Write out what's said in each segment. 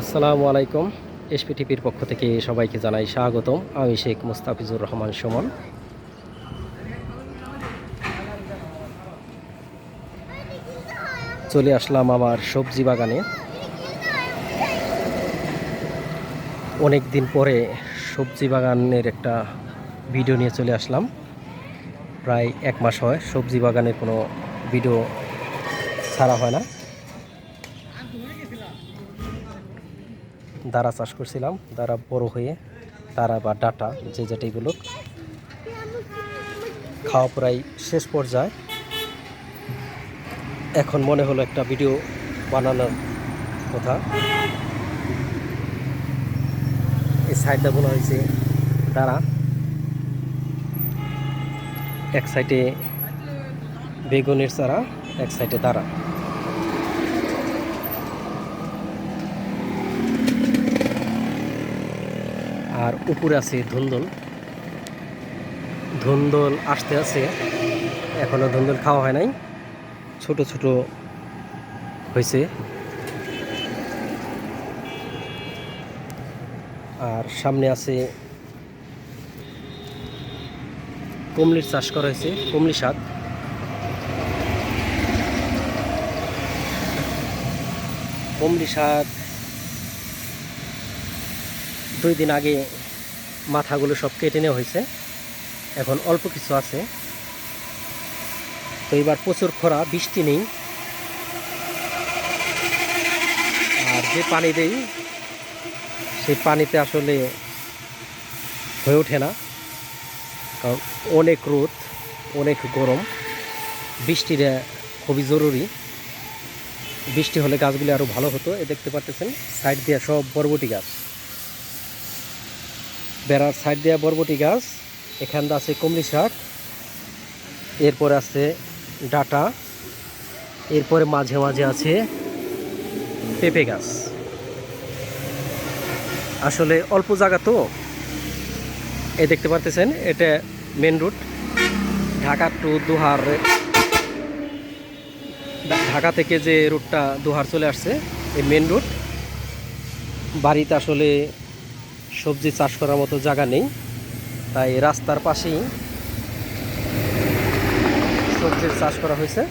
আসসালামু আলাইকুম। এসপিটিপির পক্ষ থেকে সবাইকে জানাই স্বাগতম। আমি শেখ মুস্তাফিজুর রহমান সুমন। চলে আসলাম আমার সবজি বাগানে। অনেক দিন পরে সবজি বাগানের একটা ভিডিও নিয়ে চলে আসলাম। প্রায় এক মাস হয় সবজি বাগানের কোনো ভিডিও ছাড়া হয় না। দাঁড়া চাষ করছিলাম দাঁড়া বড় হয়ে তারা বা ডাটা, যে যেটাই বলুক, খাওয়া প্রায় শেষ পর্যায়ে। এখন মনে হলো একটা ভিডিও বানানোর কথা। এই সাইডটা বলা হয়েছে দাঁড়া এক সাইডে বেগুনের চারা, এক সাইডে দাঁড়া আর উপরে আছে ধুন্দল। ধুন্দল আসতে আছে, এখনও ধুন্দল খাওয়া হয় নাই। ছোট ছোট হয়েছে। আর সামনে আছে কমলির চাষ করা হয়েছে, কমলি শাক। কমলি শাক দুই দিন আগে মাথাগুলো সব কেটে নেওয়া হয়েছে। এখন অল্প কিছু আছে। তো এবার প্রচুর খরা, বৃষ্টি নেই। আর যে পানি দেই, সেই পানিতে আসলে হয়ে ওঠে না। কারণ অনেক রোদ, অনেক গরম। বৃষ্টিটা খুবই জরুরি। বৃষ্টি হলে গাছগুলি আরও ভালো হতো। এ দেখতে পাচ্ছেন সাইড দিয়ে সব বরবটি গাছ। বেড়ার সাইড দেওয়া বরবটি গাছ এখানটা আছে কমলি শাক, এরপরে আছে ডাটা, এরপরে মাঝে মাঝে আছে পেঁপে গাছ। আসলে অল্প জায়গা তো, এ দেখতে পারতেছেন, এটা main route Dhaka to Dohar, Dhaka থেকে যে রুটটা দুহার চলে আসছে এই মেন রুট বাড়িতে আসলে সবজি চাষ করার মতো জায়গা নেই। তাই রাস্তার পাশেই সবজির চাষ করা হয়েছে।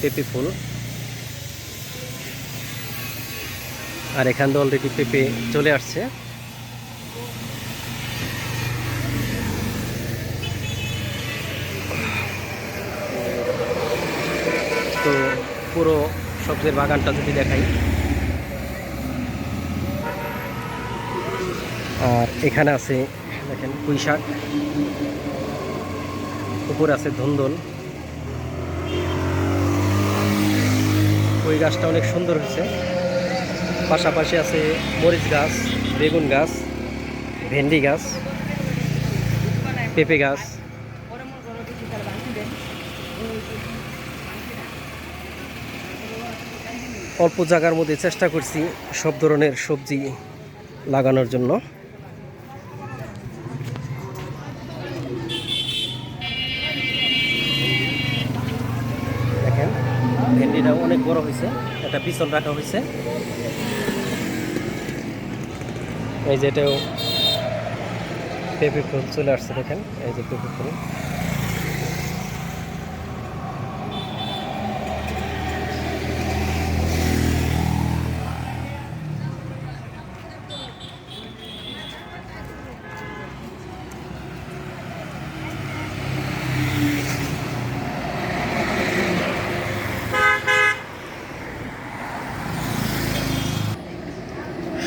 পেঁপে ফুল। আর এখান থেকে অলরেডি পেঁপে চলে আসছে তো পুরো সবজির বাগানটা যদি দেখাই। আর এখানে আছে, দেখেন, পুঁই শাক। উপরে আছে ধুন্দল। ওই গাছটা অনেক সুন্দর হয়েছে। পাশাপাশি আছে মরিচ গাছ, বেগুন গাছ, ভেন্ডি গাছ, পেঁপে গাছ। অল্প জায়গার মধ্যে চেষ্টা করছি সব ধরনের সবজি লাগানোর জন্য। দেখেন, ভেন্ডিটা অনেক বড় হয়েছে একটা পিছন রাখা হয়েছে। এই যে এটাও পেঁপে ফুল চলে আসছে, দেখেন, এই যে পেঁপে ফুল।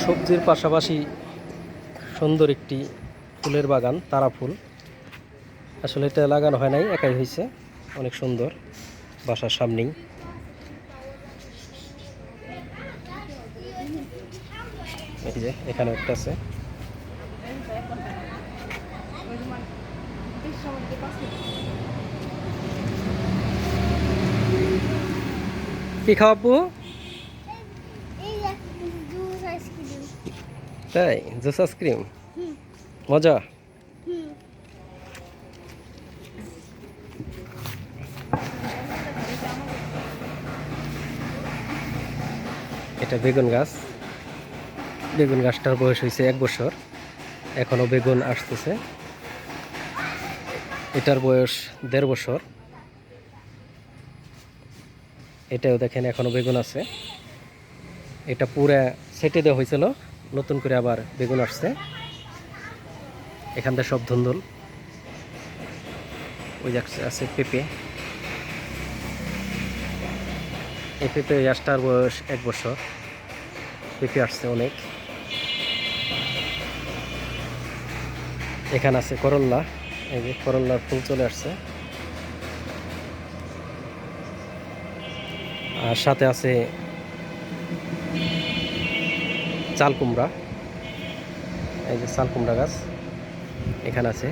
সবজির পাশাপাশি সুন্দর একটি ফুলের বাগান, তারা ফুল। আসলে এটা লাগানো হয় নাই, একাই হয়েছে। অনেক সুন্দর, বাসার সামনেই। এই যে, এখানে একটা আছে। কি খাওয়াবো? তাই, জুস আইসক্রিম। মজা। এটা বেগুন গাছ। বেগুন গাছটার বয়স হয়েছে এক বছর। এখনও বেগুন আসতেছে। এটার বয়স দেড় বছর। এটাও দেখেন এখনও বেগুন আছে। এটা পুরা সেটে দেওয়া হয়েছিল। নতুন করে আবার বেগুন আসছে। এখানটা সব ধুন্দুল। ওই যাচ্ছে আছে পেঁপে। এই পেঁপে গাছটার বয়স এক বছর। পেঁপে আসছে অনেক। এখানে আছে করল্লা। এই যে করল্লার ফুল চলে আসছে। আর সাথে আছে চাল কুমড়া। এই যে চাল কুমড়া গাছ এখানে আছে।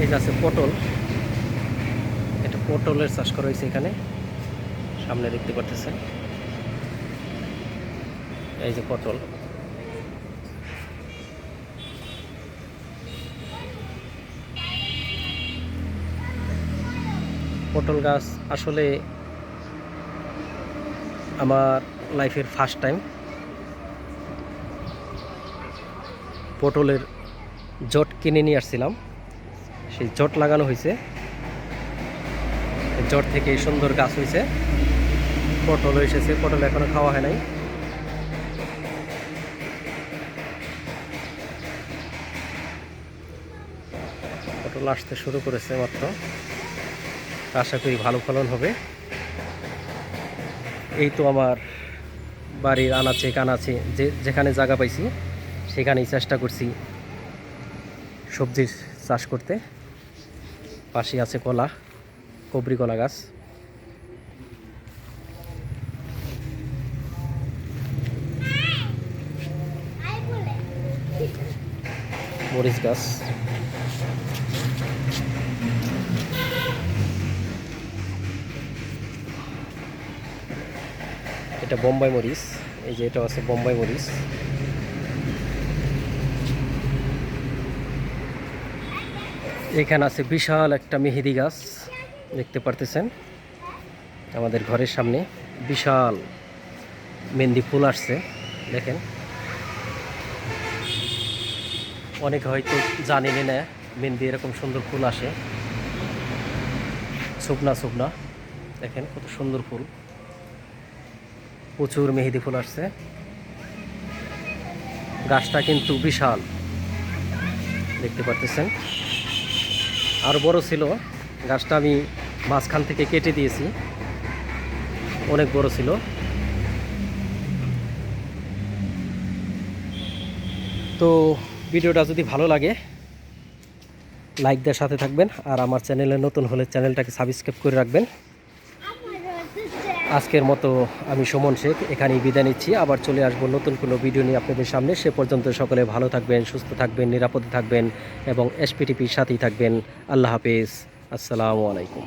এই যে আছে পটল। এটা পটলের চাষ করা হয়েছে এখানে। সামনে দেখতে পাচ্ছেন এই যে পটল। পটল গাছ আসলে আমার লাইফের ফার্স্ট টাইম পটলের জট কিনে নিয়ে আসছিলাম। সেই জট লাগানো হয়েছে। জট থেকে সুন্দর গাছ হয়েছে। পটল এসেছে, পটল এখনও খাওয়া হয় নাই। পটল আসতে শুরু করেছে মাত্র। আশা করি ভালো ফলন হবে। এই তো আমার বাড়ির আনাচে কানাচে যে যেখানে জায়গা পাইছি, সেখানেই চেষ্টা করছি সবজির চাষ করতে। পাশে আছে কলা, কবরি কলা গাছ। মরিচ গাছ। এটা বোম্বাই মরিচ, এই যে এটা আছে বোম্বাই মরিচ। এখানে আছে বিশাল একটা মেহেদি গাছ, দেখতে পারতেছেন? আমাদের ঘরের সামনে বিশাল মেহেন্দি ফুল আসছে, দেখেন। অনেকে হয়তো জানেনি না মেহেন্দি এরকম সুন্দর ফুল আসে। শুকনা শুকনা, দেখেন কত সুন্দর ফুল। প্রচুর মেহেদি ফুল আসছে। গাছটা কিন্তু বিশাল। দেখতে পারতেছেন। আরও বড় ছিল। গাছটা আমি মাঝখান থেকে কেটে দিয়েছি। অনেক বড় ছিল। তো ভিডিওটা যদি ভালো লাগে, লাইক দেওয়ার সাথে থাকবেন। আর আমার চ্যানেলে নতুন হলে চ্যানেলটাকে সাবস্ক্রাইব করে রাখবেন। আজকের মতো আমি সুমন শেখ, এখানেই বিদায় নিচ্ছি। আবার চলে আসব নতুন কোনো ভিডিও নিয়ে আপনাদের সামনে। সে পর্যন্ত সকলে ভালো থাকবেন, সুস্থ থাকবেন, নিরাপদে থাকবেন এবং এসপিটিপির সাথেই থাকবেন। আল্লাহ হাফেজ। আসসালামু আলাইকুম।